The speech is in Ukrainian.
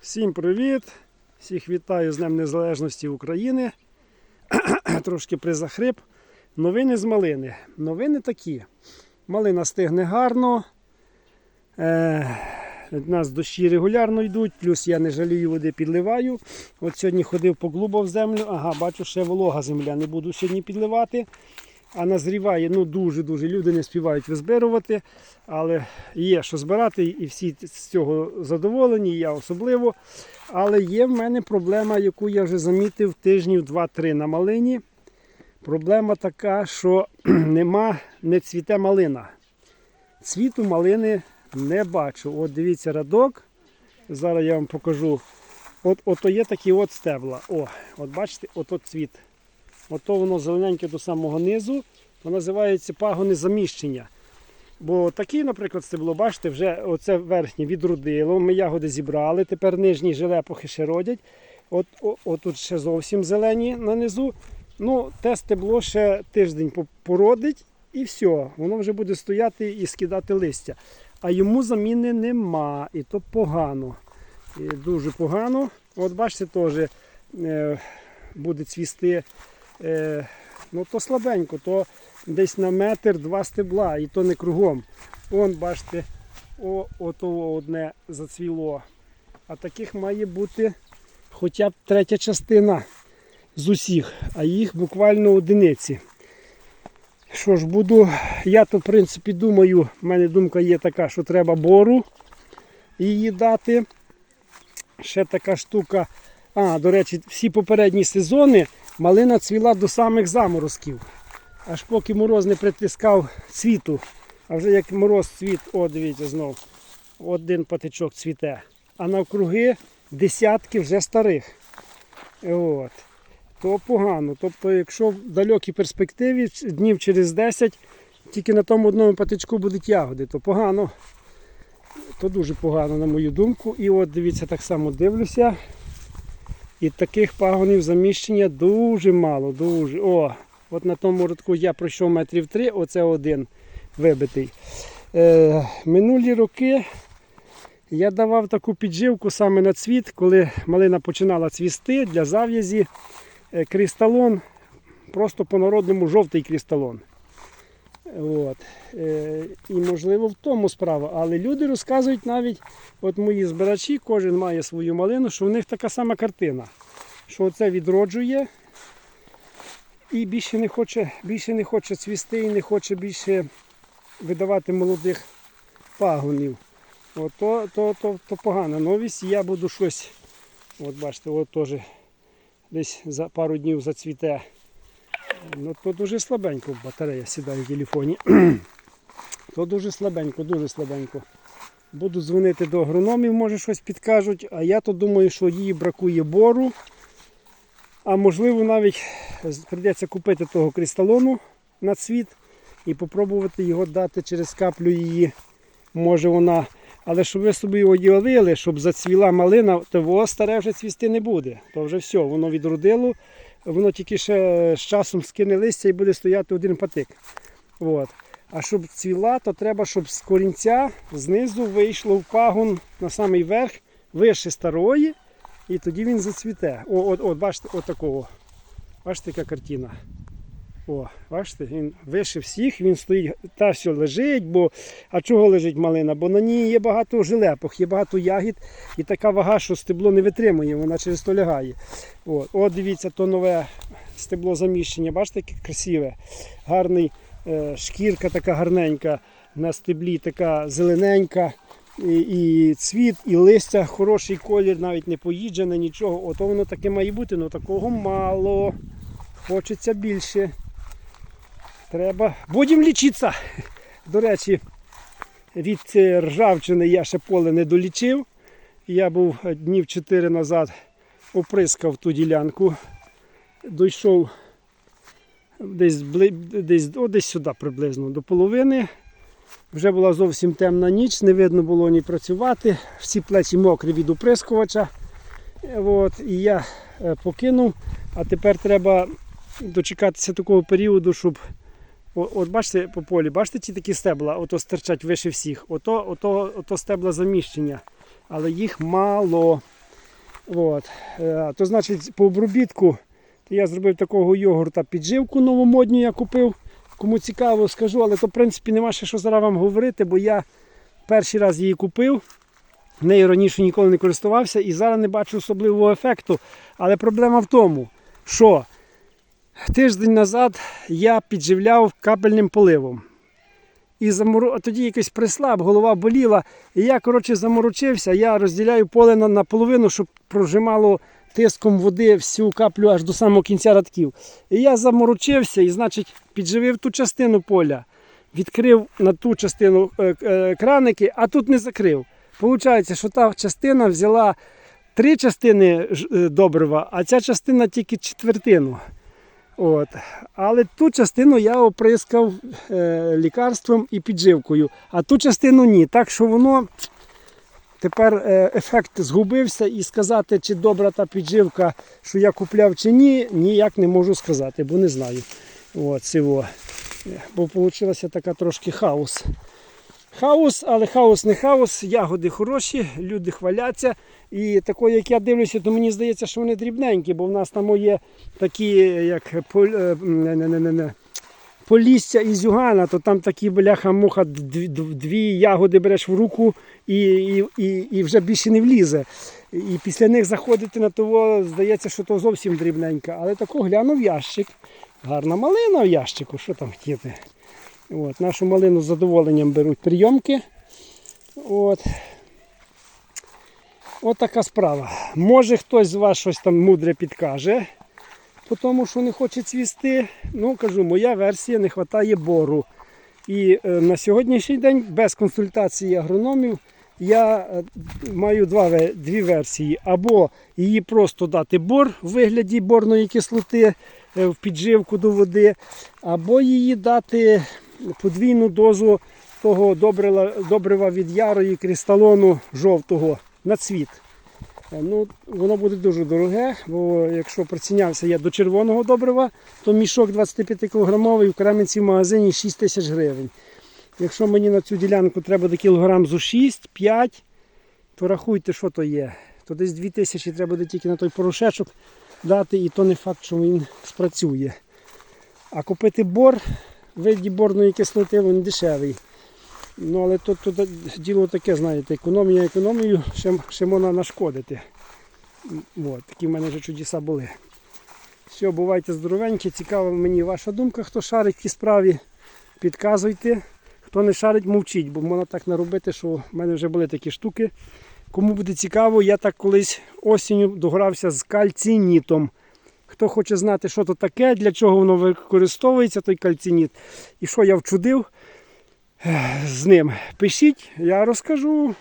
Всім привіт! Всіх вітаю з Днем Незалежності України. Трошки призахрип. Новини з малини. Новини такі. Малина стигне гарно. Е, у нас дощі регулярно йдуть, плюс я не жалію води, підливаю. От сьогодні ходив поглубав землю. Ага, бачу, ще волога земля. Не буду сьогодні підливати. А назріває ну дуже-дуже. Люди не співають визбирувати, але є що збирати, і всі з цього задоволені, я особливо. Але є в мене проблема, яку я вже замітив тижнів 2-3 на малині. Проблема така, що нема, не цвіте малина. Цвіту малини не бачу. От дивіться радок. Зараз я вам покажу. От ото є такі от стебла. О, от бачите, ото цвіт. Ото воно зелененьке до самого низу, то називається пагони заміщення. Бо такі, наприклад, стебло, бачите, вже оце верхнє відродило, ми ягоди зібрали, тепер нижні желепохи ще родять. От, о, отут ще зовсім зелені на низу. Ну, те стебло ще тиждень породить і все, воно вже буде стояти і скидати листя. А йому заміни нема, і то погано. І дуже погано. От бачите, теж е, буде цвісти. Е, ну то слабенько, то десь на метр два стебла, і то не кругом. Вон, бачите, о, ото одне зацвіло. А таких має бути хоча б третя частина з усіх, а їх буквально одиниці. Що ж, буду, я то в принципі думаю, в мене думка є така, що треба бору її дати. Ще така штука. А, до речі, всі попередні сезони малина цвіла до самих заморозків. Аж поки мороз не притискав цвіту. А вже як мороз цвіт, о, дивіться знов, один патичок цвіте. А навкруги десятки вже старих. От. То погано. Тобто, якщо в далекій перспективі днів через 10 тільки на тому одному патичку будуть ягоди, то погано. То дуже погано, на мою думку. І от дивіться, так само дивлюся. І таких пагонів заміщення дуже мало, дуже. О, от на тому рядку я пройшов метрів три, оце один вибитий. Е, минулі роки я давав таку підживку саме на цвіт, коли малина починала цвісти для зав'язі. Е, Кристалон, просто по-народному жовтий кристалон. От. Е, і можливо в тому справа. Але люди розказують навіть, от мої збирачі, кожен має свою малину, що в них така сама картина. Що це відроджує і більше не хоче, більше не хоче цвісти і не хоче більше видавати молодих пагонів. От то, то, то, то погана новість. Я буду щось, от бачите, от теж десь за пару днів зацвіте. Ну, то дуже слабенько батарея сідає в телефоні. то дуже слабенько, дуже слабенько. Буду дзвонити до агрономів, може щось підкажуть, а я то думаю, що їй бракує бору. А можливо навіть прийдеться купити того кристалону на цвіт і спробувати його дати через каплю її. Може вона. Але щоб ви собі уявили, щоб зацвіла малина, то воно старе вже цвісти не буде. То вже все, воно відродило, воно тільки ще з часом скине листя і буде стояти один патик. От. А щоб цвіла, то треба, щоб з корінця знизу вийшло в пагон на самий верх, вище старої, і тоді він зацвіте. О, от, от, бачите, от такого. Бачите, яка картина. О, бачите, він вище всіх, він стоїть, та все лежить, бо а чого лежить малина? Бо на ній є багато жилепок, є багато ягід, і така вага, що стебло не витримує, вона через то лягає. От, от дивіться, то нове стебло заміщення, бачите, яке красиве, гарний е, шкірка така гарненька, на стеблі така зелененька. І, і цвіт, і листя, хороший колір, навіть не поїджене, нічого. Ото воно таке має бути, але такого мало. Хочеться більше. Треба. Будемо лічитися. До речі, від е, ржавчини я ще поле не долічив. Я був днів 4 назад оприскав ту ділянку. Дійшов десь, десь, о, десь сюди приблизно до половини. Вже була зовсім темна ніч, не видно було ні працювати. Всі плечі мокрі від оприскувача. Е, От, і я е, покинув. А тепер треба дочекатися такого періоду, щоб. От бачите по полі, бачите ці такі стебла, ото стирчать вище всіх. Ото, ото, ото стебла заміщення. Але їх мало. От. Е, То значить, по обробітку я зробив такого йогурта підживку новомодню, я купив. Кому цікаво, скажу, але то в принципі нема ще що зараз вам говорити, бо я перший раз її купив. Нею раніше ніколи не користувався і зараз не бачу особливого ефекту. Але проблема в тому, що тиждень назад я підживляв капельним поливом. І замору... тоді якийсь прислаб, голова боліла. І я, коротше, заморочився. Я розділяю поле на, на половину, щоб прожимало тиском води всю каплю аж до самого кінця радків. І я заморочився і, значить, підживив ту частину поля, відкрив на ту частину е, е, краники, а тут не закрив. Получається, що та частина взяла три частини е, добрива, а ця частина тільки четвертину. От. Але ту частину я оприскав е, лікарством і підживкою, а ту частину ні. Так що воно тепер е, ефект згубився і сказати, чи добра та підживка, що я купляв чи ні, ніяк не можу сказати, бо не знаю. От, цього. Е, Бо вийшла така трошки хаос. Хаос, але хаос не хаос, ягоди хороші, люди хваляться. І такої, як я дивлюся, то мені здається, що вони дрібненькі, бо в нас там є такі, як е, не, не, не, не. Полісся із Югана, то там такі бляха-муха, дві ягоди береш в руку і, і, і, і вже більше не влізе. І після них заходити на того, здається, що то зовсім дрібненька. Але тако глянув ящик. Гарна малина в ящику, що там хотіти. От, нашу малину з задоволенням беруть прийомки. От. От така справа. Може хтось з вас щось там мудре підкаже, тому що не хоче цвісти. Ну, кажу, моя версія не вистачає бору. І е, на сьогоднішній день без консультації агрономів я е, маю два, дві версії. Або її просто дати бор в вигляді борної кислоти е, в підживку до води, або її дати подвійну дозу того добрива, добрива від ярої кристалону жовтого на цвіт. Е, Ну, воно буде дуже дороге, бо якщо прицінявся я до червоного добрива, то мішок 25 кг в Кременці в магазині 6 тисяч гривень. Якщо мені на цю ділянку треба до кілограм зо 6-5, то рахуйте, що то є. То десь 2 тисячі треба буде тільки на той порошечок дати, і то не факт, що він спрацює. А купити бор виді борної кислоти він дешевий. Ну, але тут, тут діло таке, знаєте, економія економію, ще, ще можна нашкодити. От, такі в мене вже чудеса були. Все, бувайте здоровенькі, цікава мені ваша думка, хто шарить в цій справі. Підказуйте. Хто не шарить, мовчіть, бо можна так наробити, що в мене вже були такі штуки. Кому буде цікаво, я так колись осінню догрався з кальцинітом. Хто хоче знати, що то таке, для чого воно використовується, той кальциніт. І що я вчудив, з ним. Пишіть, я розкажу.